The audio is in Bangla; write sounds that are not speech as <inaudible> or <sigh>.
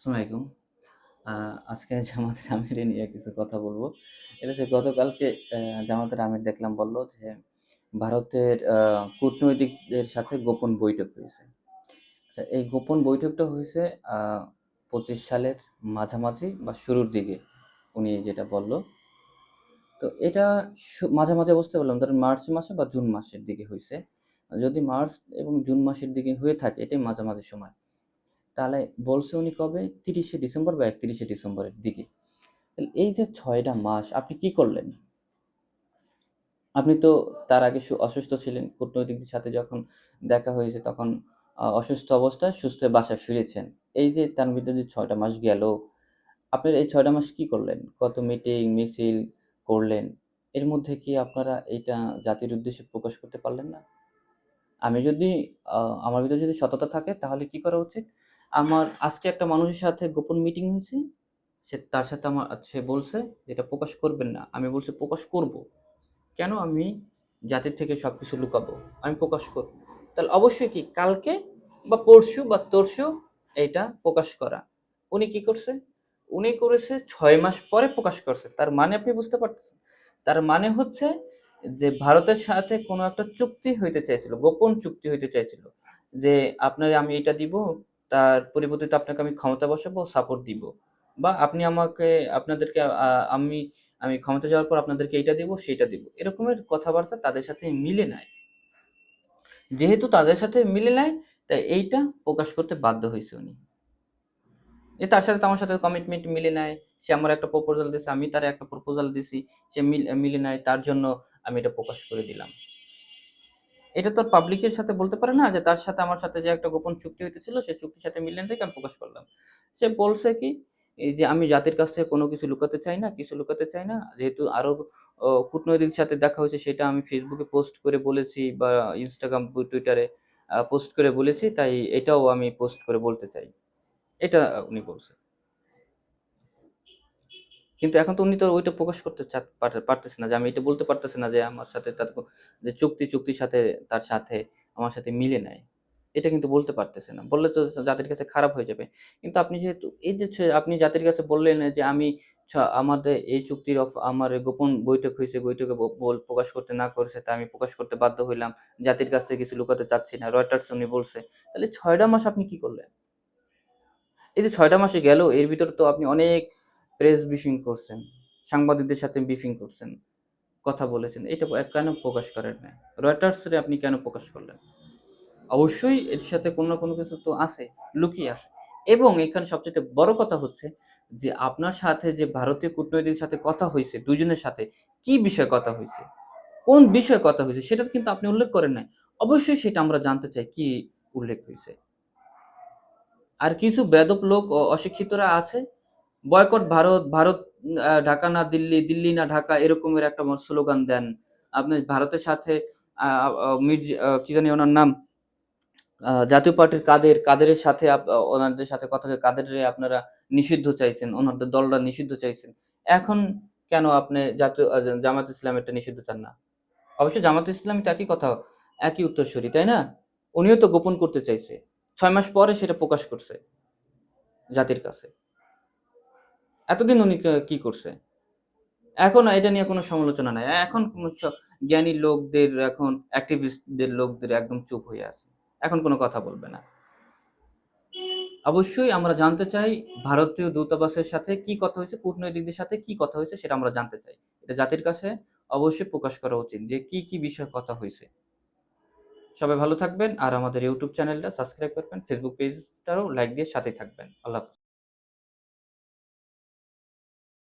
আসসালামু আলাইকুম। আজকে <laughs> জামাতের আমিরে নিয়ে কিছু কথা বলব এটা হচ্ছে গতকালকে জামাতের আমির দেখলাম বলল যে, ভারতের কূটনৈতিকদের সাথে গোপন বৈঠক হয়েছে। আচ্ছা এই গোপন বৈঠকটা হয়েছে পঁচিশ সালের মাঝামাঝি বা শুরুর দিকে উনি যেটা বলল। তো এটা মাঝামাঝি অবস্থায় বললাম ধরেন মার্চ মাসে বা জুন মাসের দিকে হয়েছে যদি মার্চ এবং জুন মাসের দিকে হয়ে থাকে এটাই মাঝামাঝি সময়। তাহলে বলছে উনি কবে? ৩০শে ডিসেম্বর বা ৩১শে ডিসেম্বরের দিকে। তাহলে এই যে ছয়টা মাস আপনি কি করলেন? আপনি তো তার আগে অসুস্থ ছিলেন। কূটনৈতিকদের সাথে যখন দেখা হয়েছে তখন অসুস্থ অবস্থায় সুস্থ বাসায় ফিরেছেন। এই যে তার ভিতরে যে ৬ টা মাস গেল, আপনার এই ছয়টা মাস কি করলেন? কত মিটিং, মিছিল করলেন। এর মধ্যে কি আপনারা এটা জাতির উদ্দেশ্যে প্রকাশ করতে পারলেন না? আমি যদি আমার ভিতরে যদি সততা থাকে তাহলে কি করা উচিত? আমার আজকে একটা মানুষের সাথে গোপন মিটিং হয়েছে সে তার সাথে আমার সে বলছে যে এটা প্রকাশ করবেন না। আমি বলছি প্রকাশ করব। কেন আমি জাতির থেকে সব কিছু লুকাবো? আমি প্রকাশ করব। তাহলে অবশ্যই কি কালকে বা পরশু বা তরশু এটা প্রকাশ করা। উনি কি করছে? উনি করেছে ছয় মাস পরে প্রকাশ করছে। তার মানে আপনি বুঝতে পারতেছেন? তার মানে হচ্ছে যে ভারতের সাথে কোনো একটা চুক্তি হইতে চাইছিল, গোপন চুক্তি হইতে চাইছিল। যে আপনারে আমি এটা দিব, তার পরিবর্তিত আপনাকে আমি ক্ষমতা বসাবো, সাপোর্ট দিব। বা আপনি আমাকে আপনাদেরকে আমি আমি ক্ষমতা যাওয়ার পর আপনাদেরকে এইটা দিব, সেইটা দিব। এরকমের কথাবার্তা তাদের সাথে মিলে নাই। যেহেতু তাদের সাথে মিলে নাই, তাই এইটা প্রকাশ করতে বাধ্য হয়েছে উনি। যে তার সাথে আমার সাথে কমিটমেন্ট মিলে নাই। সে আমার একটা প্রপোজাল দিছে, আমি তার একটা প্রপোজাল দিছি। সে মিলে নাই। তার জন্য আমি এটা প্রকাশ করে দিলাম। এটা তো পাবলিকের সাথে বলতে পারে না যে তার সাথে আমার সাথে যে একটা গোপন চুক্তি হইতেছিল, সেই চুক্তির সাথে মিল নাই দেখে আমি প্রকাশ করলাম। সে বলছে কি? যে আমি জাতির কাছ থেকে কোনো কিছু লুকাতে চাই না, কিছু লুকাতে চাই না। যেহেতু আরও অ কূটনৈতিক সাথে দেখা হয়েছে সেটা আমি ফেসবুকে পোস্ট করে বলেছি বা ইনস্টাগ্রাম টুইটারে পোস্ট করে বলেছি। তাই এটাও আমি পোস্ট করে বলতে চাই। এটা উনি বলছে। কিন্তু এখন তো উনি তো ওইটা প্রকাশ করতে পারতেছে না যে আমি এটা বলতে পারতেছে না যে আমার সাথে তার যে চুক্তি, চুক্তির সাথে তার সাথে আমার সাথে মিলে নেয় এটা কিন্তু বলতে পারতেছে না। বললে তো জাতির কাছে খারাপ হয়ে যাবে। কিন্তু আপনি যেহেতু এই যে আপনি জাতির কাছে বললেন যে আমি আমাদের এই চুক্তির আমার গোপন বৈঠক হয়েছে বৈঠকে প্রকাশ করতে না করেছে, তা আমি প্রকাশ করতে বাধ্য হইলাম। জাতির কাছ থেকে কিছু লুকাতে চাচ্ছি না। রয়টার্স উনি বলছে। তাহলে ছয়টা মাস আপনি কি করলেন? এই যে ছয়টা মাসে গেল এর ভিতরে তো আপনি অনেক প্রেস ব্রিফিং করছেন। সাংবাদিকদের সাথে ব্রিফিং করছেন। কথা বলেছেন। এটা কেন প্রকাশ করেন নাই? রয়টার্স আপনি কেন প্রকাশ করলেন? অবশ্যই এর সাথে কোনো না কোনো কিছু তো আছে, লুকিয়ে আছে। এবং এখানে সবচাইতে বড় কথা হচ্ছে যে আপনার সাথে যে ভারতীয় কূটনৈতিকের সাথে কথা হইছে ২ জনের সাথে, কি বিষয়ে কথা হয়েছে কোন বিষয়ে কথা হয়েছে সেটা কিন্তু আপনি উল্লেখ করেন নাই। অবশ্যই সেটা আমরা জানতে চাই কি উল্লেখ হয়েছে আর কিছু বেয়াদব লোক অশিক্ষিতরা আছে। বয়কট ভারত, ভারত ঢাকা না দিল্লি, দিল্লি না ঢাকা এরকমের একটা স্লোগান দেন। আপনি ভারতের সাথে কি জানি উনার নাম? জাতীয় পার্টির কাদের, কাদেরের সাথে ওনাদের সাথে কথা কাদেরে আপনারা নিষিদ্ধ চাইছেন। ওনাদের দলটা নিষিদ্ধ চাইছেন। এখন কেন আপনি জাতীয় আ জামায়াত ইসলামেরটা নিষিদ্ধ চান না? অবশ্য জামায়াত ইসলামী তো একই কথা, একই উত্তরসূরি, তাই না? উনিও তো গোপন করতে চাইছে। ছয় মাস পরে সেটা প্রকাশ করছে জাতির কাছে। এতদিন উনি কি করছে? এখন এটা নিয়ে কোনো সমালোচনা নাই। এখন জ্ঞানী লোকদের এখন অ্যাক্টিভিস্টদের লোকদের একদম চুপ হয়ে আছে। এখন কোনো কথা বলবে না। অবশ্যই আমরা জানতে চাই ভারতীয় দূতাবাসের সাথে কি কথা হয়েছে কূটনৈতিকদের সাথে কি কথা হয়েছে সেটা আমরা জানতে চাই। এটা জাতির কাছে অবশ্যই প্রকাশ করা উচিত যে কি, কি বিষয়ে কথা হয়েছে সবাই ভালো থাকবেন আর আমাদের YouTube চ্যানেলটা সাবস্ক্রাইব করবেন। Facebook পেজটাও লাইক দিয়ে সাথেই থাকবেন। আল্লাহ।